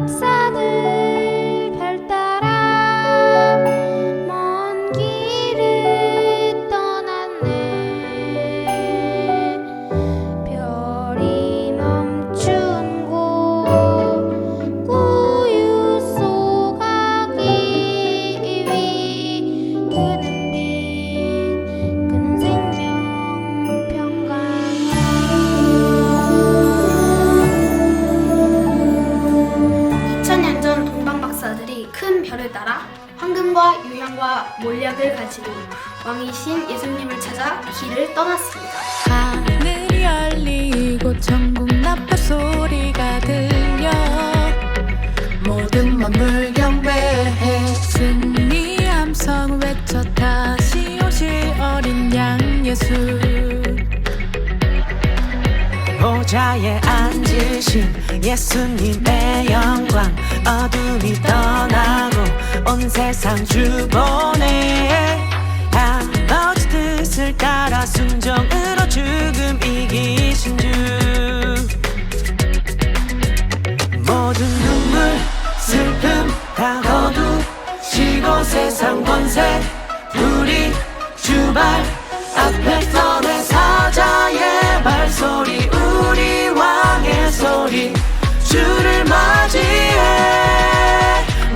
역사는 몰약을 가지고 왕이신 예수님을 찾아 길을 떠났습니다. 하늘이 열리고 천국 나팔 소리가 들려 모든 만물 경배해 승리 함성 외쳐 다시 오실 어린 양 예수 보좌에 앉으신 예수님의 영광 어둠이 떠나고 온 세상 주보내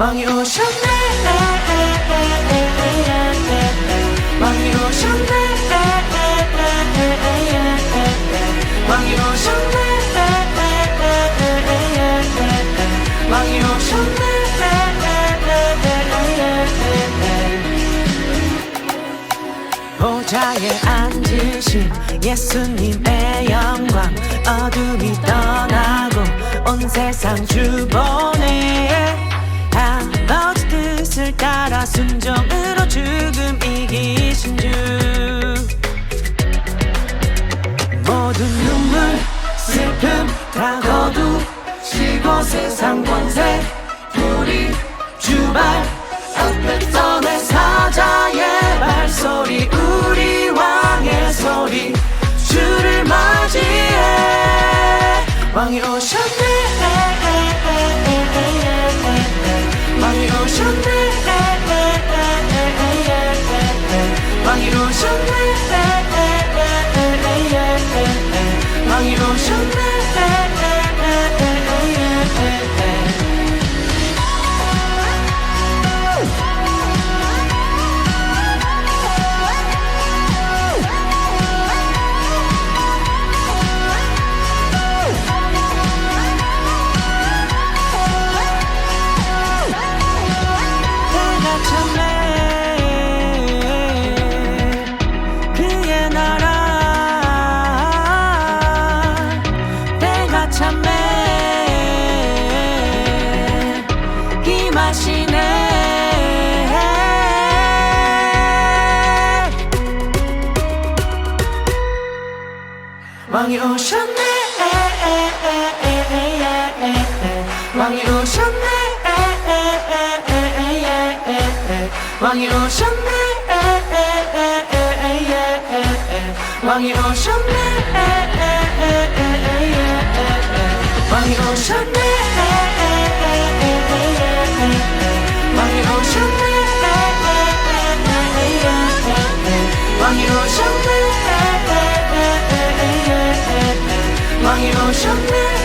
왕이 오셨네. 왕이 오셨네. 왕이 오셨네. 왕이 오셨네. 보좌에 앉으신 예수님의 영광 어둠이 떠나고 온 세상 주보내 다 거두시고 세상 권세 우리 주발 서는 사자의 발소리 우리 왕의 소리 주를 맞이해. 왕이 오셨네. 왕이 오셨네. 왕이 오셨네 왕이 오셨네. 왕이 오셨네. 왕이 오셨네. 왕이 오셨네. 왕이 오셨네 왕이 오셨네